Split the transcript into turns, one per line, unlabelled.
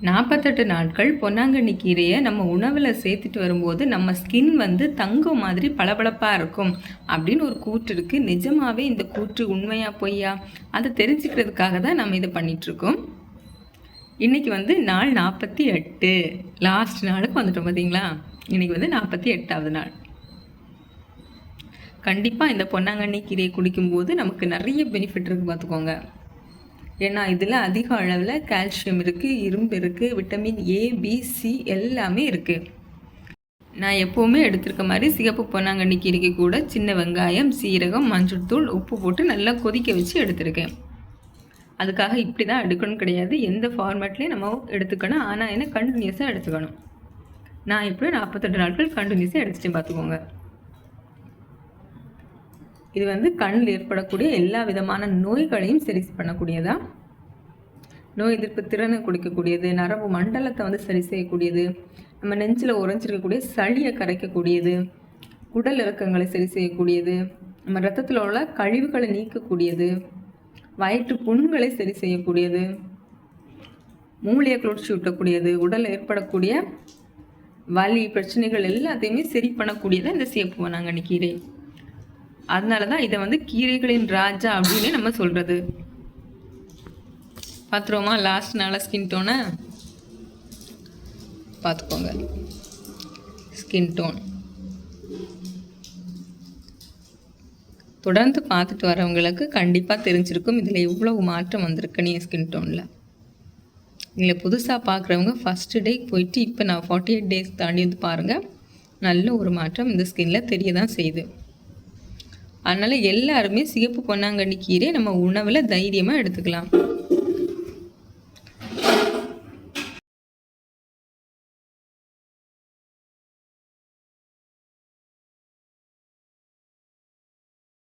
நாற்பத்தெட்டு நாட்கள் பொன்னாங்கண்ணி கீரையை நம்ம உணவில் சேர்த்துட்டு வரும்போது நம்ம ஸ்கின் வந்து தங்கம் மாதிரி பளபளப்பாக இருக்கும் அப்படின்னு ஒரு கூற்று இருக்குது நிஜமாகவே இந்த கூற்று உண்மையாக பொய்யா? அதை தெரிஞ்சுக்கிறதுக்காக தான் நம்ம இதை பண்ணிகிட்ருக்கோம் இன்றைக்கி வந்து நாள் நாற்பத்தி எட்டு. லாஸ்ட் நாளுக்கு வந்துட்டோம் பார்த்தீங்களா இன்றைக்கி வந்து நாற்பத்தி எட்டாவது நாள். கண்டிப்பாக இந்த பொன்னாங்கண்ணி கீரையை குடிக்கும்போது நமக்கு நிறைய பெனிஃபிட் இருக்குது பார்த்துக்கோங்க ஏன்னா இதில் அதிக அளவில் கால்சியம் இருக்குது இரும்பு இருக்குது விட்டமின் ஏ பி சி எல்லாமே இருக்குது நான் எப்போவுமே எடுத்திருக்க மாதிரி சிகப்பு பொன்னாங்கண்ணி கீரைக்கு கூட சின்ன வெங்காயம் சீரகம் மஞ்சள் தூள் உப்பு போட்டு நல்லா கொதிக்க வச்சு எடுத்திருக்கேன். அதுக்காக இப்படி தான் எடுக்கணும் கிடையாது. எந்த ஃபார்மேட்லேயும் நம்ம எடுத்துக்கணும். ஆனால் என்ன கண்டினியூஸாக எடுத்துக்கணும். நான் இப்படி நாற்பத்தெட்டு நாட்கள் கண்டினியூஸாக எடுத்துகிட்டு பார்த்துக்கோங்க. இது வந்து கண்ணில் ஏற்படக்கூடிய எல்லா விதமான நோய்களையும் சரி பண்ணக்கூடியதா? நோய் எதிர்ப்பு திறனை கொடுக்கக்கூடியது நரம்பு மண்டலத்தை வந்து சரி செய்யக்கூடியது நம்ம நெஞ்சில் உறைஞ்சிருக்கக்கூடிய சளியை கரைக்கக்கூடியது உடல் இறக்கங்களை சரி செய்யக்கூடியது நம்ம ரத்தத்தில் உள்ள கழிவுகளை நீக்கக்கூடியது வயிற்று புண்களை சரி செய்யக்கூடியது மூளையை குளிர்ச்சி ஊட்டக்கூடியது உடலில் ஏற்படக்கூடிய வலி பிரச்சனைகள் எல்லாத்தையுமே சரி பண்ணக்கூடியதை இந்த சேப்பு நாங்கள் கீரை அதனால தான் இதை வந்து கீரைகளின் ராஜா அப்படின்னு நம்ம சொல்கிறது பார்த்துருவோமா லாஸ்ட் நாளாக ஸ்கின் டோனை பார்த்துக்கோங்க ஸ்கின் டோன் தொடர்ந்து பார்த்துட்டு வரவங்களுக்கு கண்டிப்பாக தெரிஞ்சிருக்கும் இதில் எவ்வளவு மாற்றம் வந்திருக்குன்னு என் ஸ்கின் டோனில் இதில் புதுசாக பார்க்குறவங்க ஃபஸ்ட்டு டே போயிட்டு இப்போ நான் ஃபார்ட்டி எயிட் டேஸ் தாண்டி வந்து பாருங்கள் நல்ல ஒரு மாற்றம் இந்த ஸ்கின்னில் தெரிய தான் செய்யுது. அதனால் எல்லாருமே சிகப்பு பொன்னாங்கண்ணி கீரை நம்ம உணவில் தைரியமாக எடுத்துக்கலாம்.